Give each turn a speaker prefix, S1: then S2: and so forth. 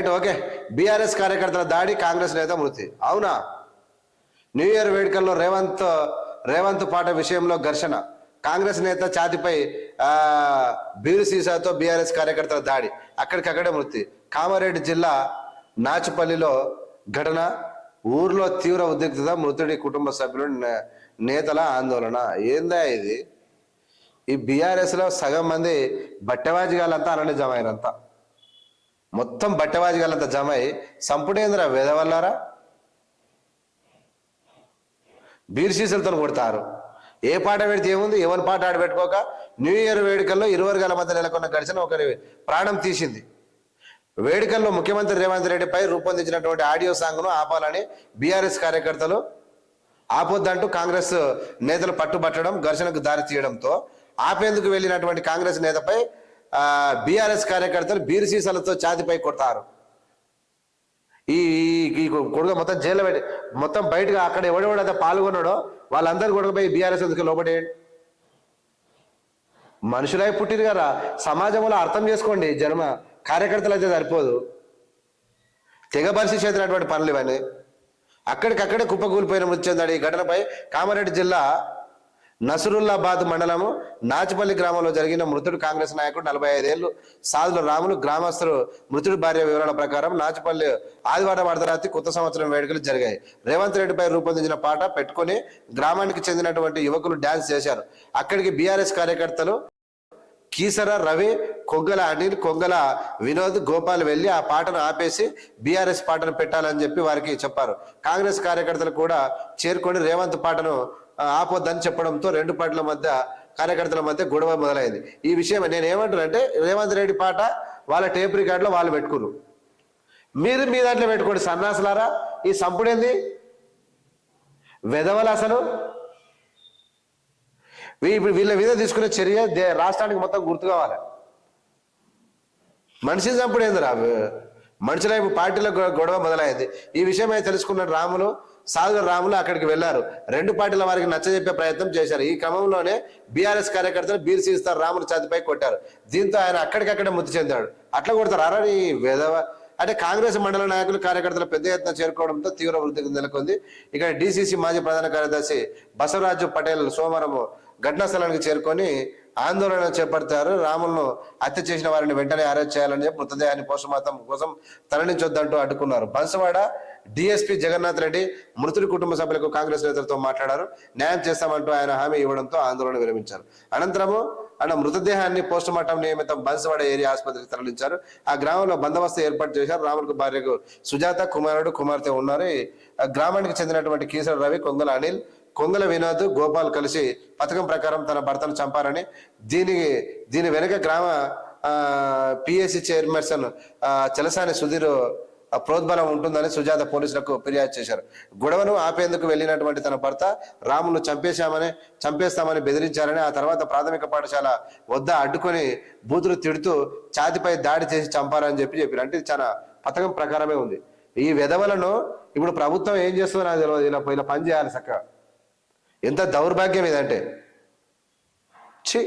S1: Right okay BRS కార్యకర్తల దాడి కాంగ్రెస్ నేత మృతి. అవునా? న్యూ ఇయర్ వేడుకల్లో రేవంత్ రేవంత్ పాట విషయంలో ఘర్షణ. కాంగ్రెస్ నేత ఛాతిపై బీరు సీసాతో బీఆర్ఎస్ కార్యకర్తల దాడి. అక్కడికక్కడే మృతి. కామారెడ్డి జిల్లా నాచుపల్లిలో ఘటన. ఊర్లో తీవ్ర ఉద్రిక్తత మృతుడి కుటుంబ సభ్యులు నే- నేతల ఆందోళన. ఏందా ఇది? ఈ బీఆర్ఎస్లో సగం మంది బట్టెవాజిగాలంతా అనని జమ మొత్తం బట్టెవాజిగాలంతా జమ అయి సంపుడేంద్ర వెదవల్లారా? బీర్ కొడతారు. ఏ పాట పెడితే ఏముంది? ఎవరి పాట ఆడబెట్టుకోక న్యూ ఇయర్ వేడుకల్లో ఇరువర్గాల మధ్య నెలకొన్న ఘర్షణ ఒకరి ప్రాణం తీసింది. వేడుకల్లో ముఖ్యమంత్రి రేవంత్ రెడ్డిపై రూపొందించినటువంటి ఆడియో సాంగ్ను ఆపాలని బీఆర్ఎస్ కార్యకర్తలు ఆపొద్దంటూ కాంగ్రెస్ నేతలు పట్టుబట్టడం ఘర్షణకు దారి తీయడంతో ఆపేందుకు వెళ్ళినటువంటి కాంగ్రెస్ నేతపై బీఆర్ఎస్ కార్యకర్తలు బీరు సీసాలతో ఛాతిపై కొడతారు. ఈ ఈ- కొడుకు మొత్తం జైల్లో పెట్టి మొత్తం బయటగా అక్కడ ఎవడెవడైతే పాల్గొన్నాడో వాళ్ళందరూ కూడా బీఆర్ఎస్ ఎందుకు లోపడేయండి మనుషులై పుట్టిరు కదా. సమాజంలో అర్థం చేసుకోండి జన్మ. కార్యకర్తలు అయితే సరిపోదు. తెగబరిసి చేసినటువంటి పనులు ఇవన్నీ. అక్కడికక్కడే కుప్పకూలిపోయిన మృతి చెందాడు ఈ ఘటనపై కామారెడ్డి జిల్లా నసరుల్లాబాద్ మండలము నాచిపల్లి గ్రామంలో జరిగిన మృతుడు కాంగ్రెస్ నాయకుడు నలభై ఐదేళ్ళు సాధుల రాములు గ్రామస్తులు మృతుడి భార్య వివరాల ప్రకారం నాచిపల్లి ఆదివారం అర్ధరాత్రి కొత్త సంవత్సరం వేడుకలు జరిగాయి. రేవంత్ రెడ్డిపై రూపొందించిన పాట పెట్టుకొని గ్రామానికి చెందినటువంటి యువకులు డ్యాన్స్ చేశారు. అక్కడికి బీఆర్ఎస్ కార్యకర్తలు కీసర రవి కొంగల అనిల్ కొంగల వినోద్ గోపాల్ వెళ్ళి ఆ పాటను ఆపేసి బీఆర్ఎస్ పాటను పెట్టాలని చెప్పి వారికి చెప్పారు. కాంగ్రెస్ కార్యకర్తలు కూడా చేరుకొని రేవంత్ పాటను ఆపొద్దని చెప్పడంతో రెండు పార్టీల మధ్య కార్యకర్తల మధ్య గొడవ మొదలైంది. ఈ విషయం నేను ఏమంటానంటే రేవంత్ రెడ్డి పాట వాళ్ళ టేప్ రికార్డులో వాళ్ళు పెట్టుకురు మీరు మీ దాంట్లో పెట్టుకోండి సన్నాసులారా. ఈ సంపుడేంది? వెదవలు అసలు? ఇప్పుడు వీళ్ళ మీద తీసుకునే చర్య దే- రాష్ట్రానికి మొత్తం గుర్తు కావాలి. మనిషిని చంపుడు ఏందిరా మనుషుల పార్టీలో గొడవ మొదలైంది. ఈ విషయమై తెలుసుకున్న రాములు సాధుల రాములు అక్కడికి వెళ్ళారు రెండు పార్టీల వారికి నచ్చజెప్పే ప్రయత్నం చేశారు. ఈ క్రమంలోనే బీఆర్ఎస్ కార్యకర్తలు బీర్ సీస్తారు రాములు ఛాతిపై కొట్టారు. దీంతో ఆయన అక్కడికక్కడే మృతి చెందాడు. అట్లా కొడతారు. అరా నీ వేదవ అంటే కాంగ్రెస్ మండల నాయకులు కార్యకర్తలు పెద్ద ఎత్తున చేరుకోవడంతో తీవ్ర వృద్ధి నెలకొంది. ఇక డిసిసి మాజీ ప్రధాన కార్యదర్శి బసవరాజు పటేల్ సోమవారం ఘటనా స్థలానికి చేరుకొని ఆందోళన చేపడతారు. రాములను హత్య చేసిన వారిని వెంటనే అరెస్ట్ చేయాలని చెప్పి మృతదేహాన్ని పోస్టుమార్టం కోసం తరలించొద్దంటూ అడ్డుకున్నారు. బన్సవాడ డిఎస్పీ జగన్నాథ్ రెడ్డి మృతుడి కుటుంబ సభ్యులకు కాంగ్రెస్ నేతలతో మాట్లాడారు. న్యాయం చేస్తామంటూ ఆయన హామీ ఇవ్వడంతో ఆందోళన విరమించారు. అనంతరము ఆయన మృతదేహాన్ని పోస్టుమార్టం నియమితం బన్సవాడ ఏరియా ఆసుపత్రికి తరలించారు. ఆ గ్రామంలో బందోబస్తు ఏర్పాటు చేశారు. రాములకు భార్యకు సుజాత కుమారుడు కుమార్తె ఉన్నారు. ఆ గ్రామానికి చెందినటువంటి కీసర రవి కొంగల అనిల్ కొంగల వినోద్ గోపాల్ కలిసి పథకం ప్రకారం తన భర్తను చంపారని దీనికి దీని వెనుక గ్రామ P S C chairperson Chalasani Sudheer ప్రోద్బలం ఉంటుందని సుజాత పోలీసులకు ఫిర్యాదు చేశారు. గొడవను ఆపేందుకు వెళ్ళినటువంటి తన భర్త రామును చంపేశామని చంపేస్తామని బెదిరించారని ఆ తర్వాత ప్రాథమిక పాఠశాల వద్ద అడ్డుకొని బూతులు తిడుతూ ఛాతిపై దాడి చేసి చంపారని చెప్పి చెప్పారు. అంటే చాలా పథకం ప్రకారమే ఉంది. ఈ వెధవలను ఇప్పుడు ప్రభుత్వం ఏం చేస్తుందో నాకు తెలియదు ఇలా ఇలా పని చేయాలి చక్కగా. ఎంత దౌర్భాగ్యం ఇదంటే ఛీ!